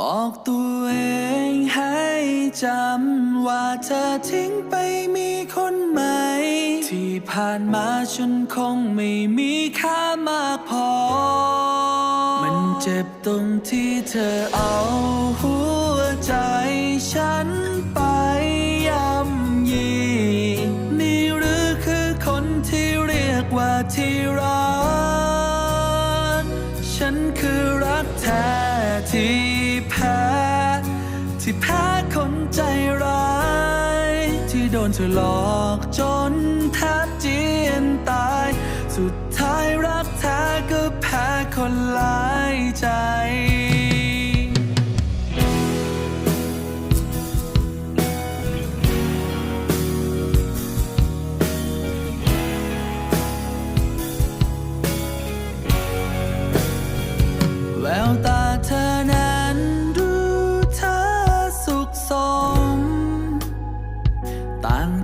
บอกตัวเองให้จำว่าเธอทิ้งไปมีคนใหม่ ที่ผ่านมาฉันคงไม่มีค่ามากพอ มันเจ็บตรงที่เธอเอาหัวใจ กแท้ที่แพ้ ที่แพ้คนใจร้าย ที่โดนเธอหลอกจนแทบเจียนตาย สุดท้ายรักแท้ก็แพ้คนหลายใจ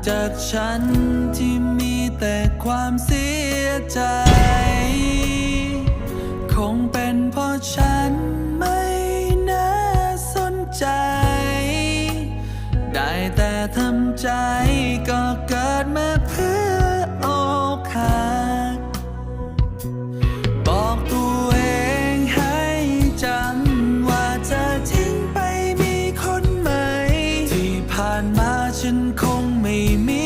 จากฉันที่มีแต่ความเสียใจ คงเป็นเพราะฉันไม่น่าสนใจ ได้แต่ทำใจก็เกิดมาเพื่ออกหักบอกตัวเองให้จำว่าเธอทิ้งไปมีคนใหม่ที่ผ่านมาฉันคง ไม่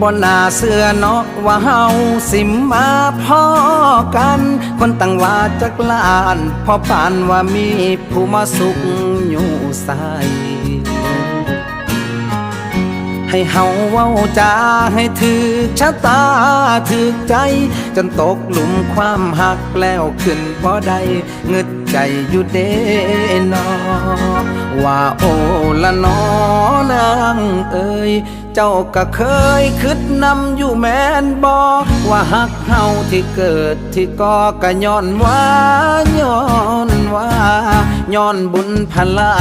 บ่น่าเสื้อเนาะว่าเฮาสิมาพ่อกัน คนตั้งว่าจักลานพอปานว่ามีผู้มาสุขอยู่ใสให้เฮาเว้าจาให้ถือชะตาถือใจ จนตกหลุมความหักแล้วขึ้นบ่ได้เงึดใจอยู่เดนอว่าโอละนอนางเอ่ย เจ้าก็เคยคิดนำอยู่แม่นบอกว่าหักเฮาที่เกิดที่ก่อก็ย้อนว่าย้อนว่าย้อนบุญพลา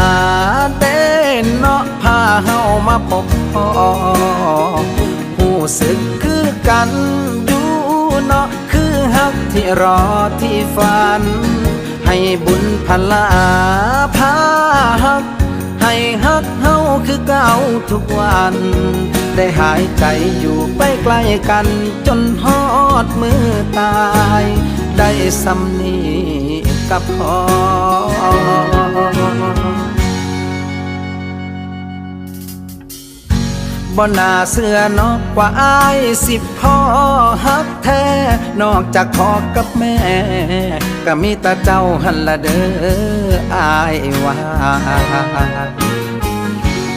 เต้นเนาะพาเฮามาพบพ่อผู้สึกคือกันอยู่เนาะคือหักที่รอที่ฝัน ให้บุญพลาพาหัก ให้ฮักเฮาคือเก่าทุกวัน ได้หายใจอยู่ไปใกล้กัน จนฮอดมือตาย ได้สำนีกับพอ บ่น่าเสื้อนอกว่าอายสิพ่อฮักแท้ นอกจากพ่อกับแม่ ก็มีต่เจ้าหันละเด้ออายว่า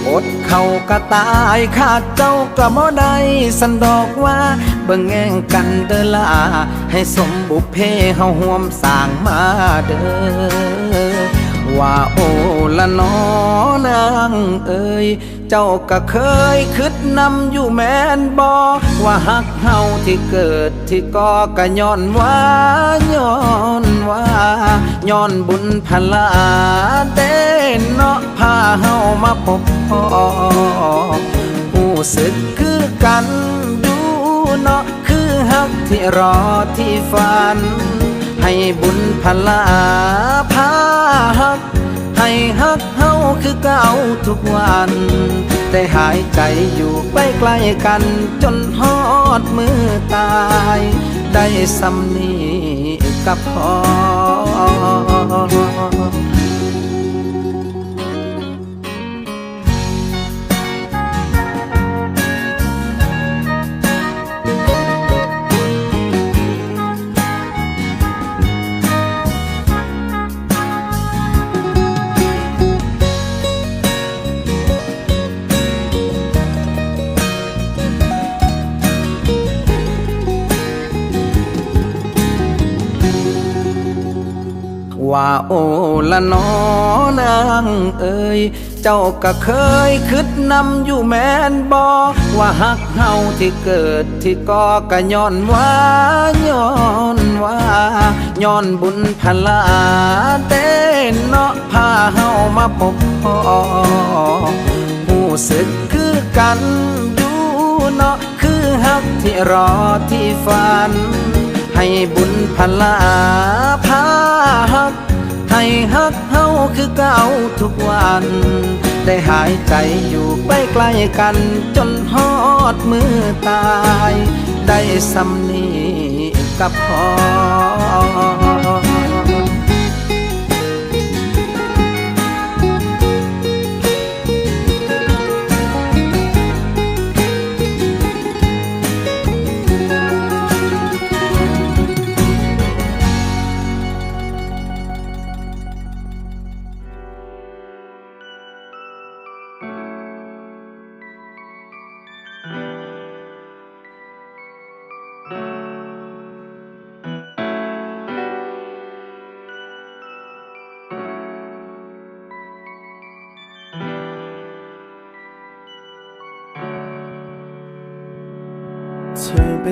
อดเขาก็ตายขาดเจ้าก็บ่ได้สันดอกว่า เบิ่งแง่งกันเด้อลาให้สมบุพเพเฮาห่วมสร้างมาเด้อ ว่าโอละนอนางเอ่ยเจ้าก็เคยคิดนำอยู่แม่นบอว่าหักเฮาที่เกิดที่ก่อก็ย้อนว่าย้อนว่าย้อนบุญพลาเต้นเนาะพาเฮามาพบพ่อผู้สึกคือกันอยู่เนาะคือหักที่รอที่ฝัน ให้บุญพลาพาหัก ให้ฮักเฮาคือเก่าทุกวัน แต่หายใจอยู่ใกล้ใกล้กัน จนฮอดมือตาย ได้สำนีกับพอ ว่าโอละนอนางเอ่ยเจ้าก็เคยคิดนำอยู่แม่นบอว่าหักเฮาที่เกิดที่ก่อก็ย้อนว่าย้อนว่าย้อนบุญพลาเต้นเนาะพาเฮามาพบพ่อผู้สึกคือกันอยู่เนาะคือหักที่รอที่ฝัน ให้บุญพลาพ ฮัก ให้ฮักเฮาคือเก่าทุกวัน ได้หายใจอยู่ไปใกล้กัน จนฮอดมือตาย ได้สำนีกับพอ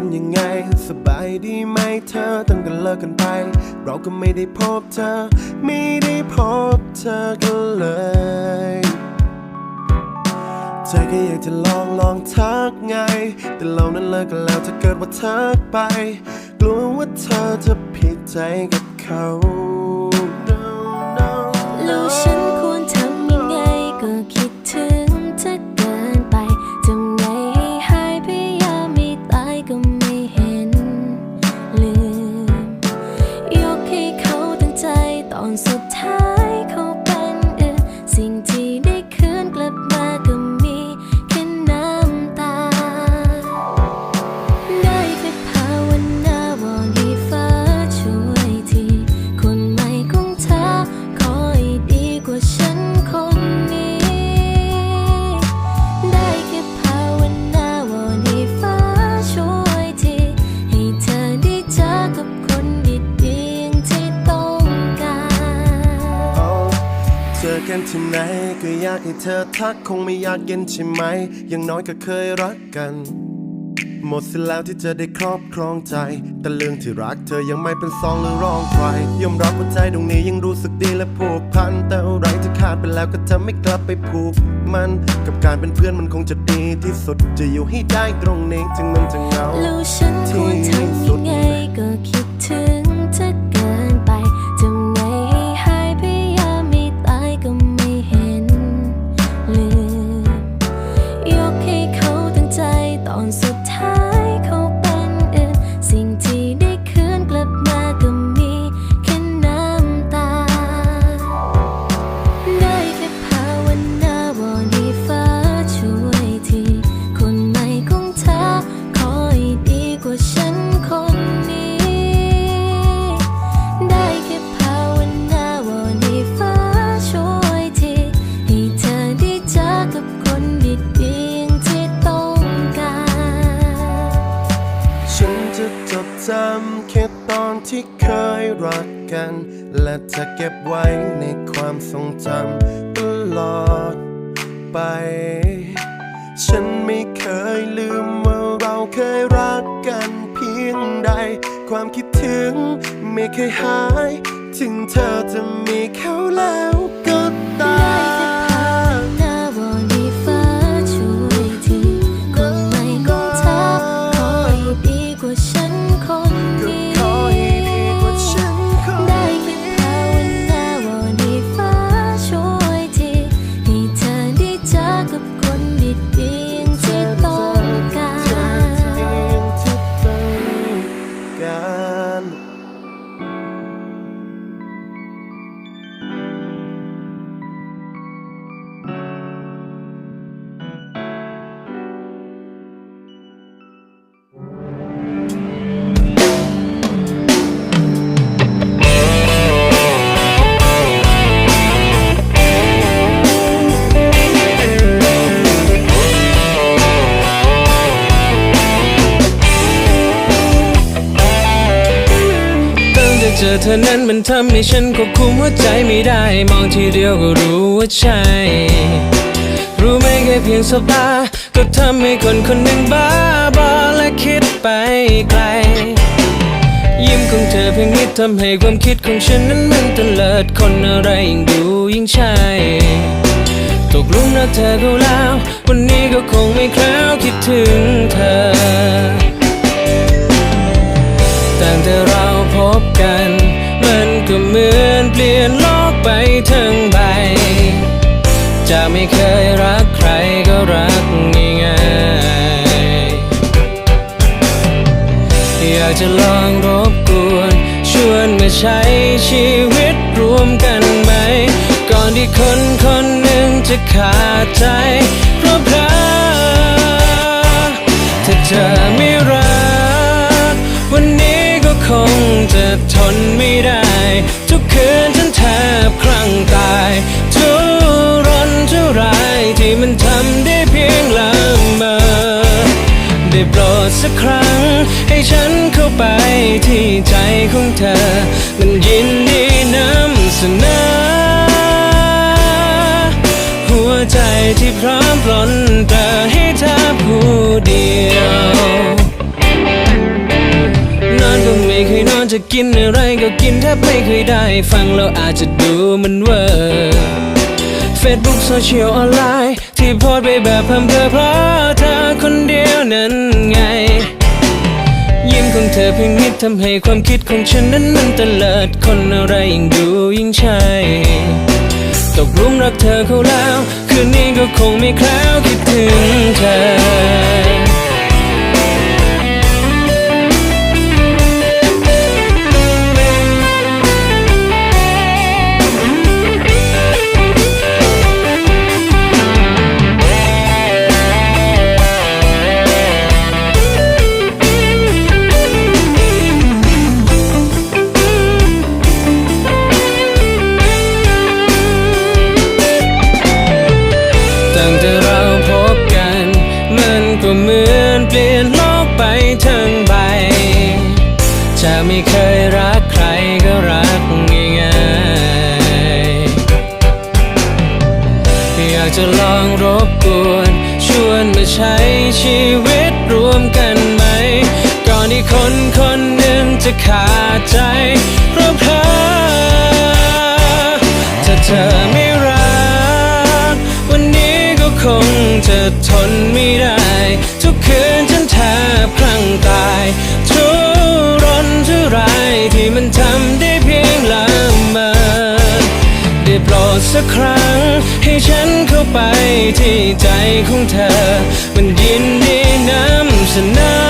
เป็นยังไง สบายดีไหมเธอตั้งแต่เลิกกันไป เราก็ไม่ได้พบเธอ ไม่ได้พบเธอกันเลย เธอก็อยากจะลองลองทักไง แต่เรานั้นเลิกกันแล้วถ้าเกิดว่าทักไป กลัวว่าเธอจะผิดใจกับเขา No, no, แล้วฉัน อยากให้เธอทักคงไม่อยากเย็นใช่ไหม อยังน้อยก็เคยรักกัน หมดสิ้นแล้วที่จะได้ครอบครองใจ แต่เรื่องที่รักเธอยังไม่เป็นซองหรือรองใครยอมรับว่าใจตรงนี้ยังรู้สึกดีและผูกพัน แต่อะไรที่ขาดไปแล้วก็จะไม่กลับไปผูกมัน กับการเป็นเพื่อนมันคงจะดีที่สุด จะอยู่ให้ได้ตรงนี้ถึงมันจะเหงาแล้วฉันควรทำยังไงก็คิด จะจดจำแค่ตอนที่เคยรักกัน และจะเก็บไว้ในความทรงจำตลอดไป ฉันไม่เคยลืมว่าเราเคยรักกันเพียงใด ความคิดถึงไม่เคยหาย ถึงเธอจะมีเขาแล้วก็ตาม เธอนั้นมันทำให้ฉันควบคุมหัวใจไม่ได้ มองทีเดียวก็รู้ว่าใช่ รู้ไหมแค่เพียงสบตาก็ทำให้คนคนหนึ่งบ้าบอและคิดไปไกล ยิ้มของเธอเพียงนิดทำให้ความคิดของฉันนั้นมันเตลิดคนอะไรยิ่งดูยิ่งใช่ตกหลุมรักเธอเขาแล้ว วันนี้ก็คงไม่แคล้วคิดถึงเธอตั้งแต่เราพบกัน ก็เหมือนเปลี่ยนโลกไปทั้งใบ จะไม่เคยรักใครก็รักง่ายๆอยากจะลองรบกวนชวนมาใช้ชีวิตรวมกันไหม ก่อนที่คนคนหนึ่งจะขาดใจ เพราะเพลอถ้าเธอไม่รัก วันนี้ก็คงจะทนไม่ได้ บคลั่งตายทุรนทุรายที่มันทำได้เพียงละเมอได้โปรดสักครั้ง ให้ฉันเข้าไปที่ใจของเธอ มันยินดีนำเสนอหัวใจที่พร้อมปลนเปล่าให้เธอผู้เดียว จะกินอะไรก็กินแทบไม่เคยได้ ฟังแล้วอาจจะดูมันเวอร์เฟซบุ๊กโซเชียลออนไลน์ที่โพสไปแบบเพิ่มเพอเพราะเธอคนเดียวนั้นไง ยิ้มของเธอเพียงนิดทำให้ความคิดของฉันนั้นมันเลิดคนอะไรยิ่งดูยิ่งใช่ตกลุมรักเธอเขาแล้ว คืนนี้ก็คงไม่แคล้วคิดถึงเธอ จะลองรบกวน ชวนมาใช้ชีวิตรวมกันไหม ก่อนที่คนคนหนึ่งจะขาดใจเพราะเพอถ้าเธอไม่รัก วันนี้ก็คงจะทนไม่ได้ ทุกคืนฉันแทบพลังตายทุรนทุราย ดสักครั้ง ให้ฉันเข้าไปที่ใจของเธอ มันยินดีน้ำเสนอ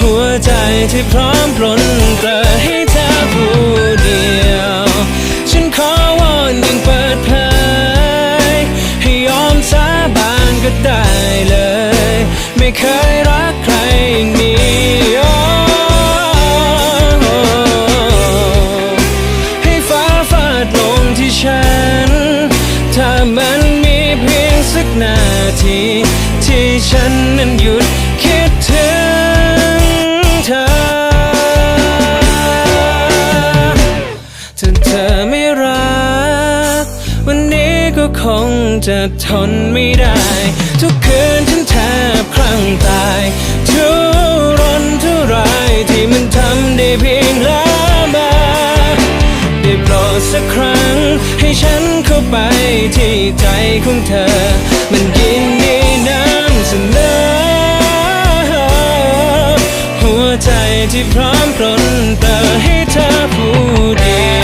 หัวใจที่พร้อมปลนเปลอให้เธอผู้เดียว ฉันขอวอนอย่างเปิดเผยให้ยอมสาบานก็ได้เลย ไม่เคยรักใครอย่างนี้ มันมีเพียงสักนาที ที่ฉันนั้นหยุดคิดถึงเธอถ้าเธอไม่รัก วันนี้ก็คงจะทนไม่ได้ ทุกคืนฉันแทบคลั่งตายทุรนทุรายที่มันทำได้เพียงละมาได้โปรดสักครั้ง ให้ฉันเข้าไปที่ใจของเธอ มันยินดีน้ำเสนอหัวใจที่พร้อมปรนเตอให้เธอผู้เดียว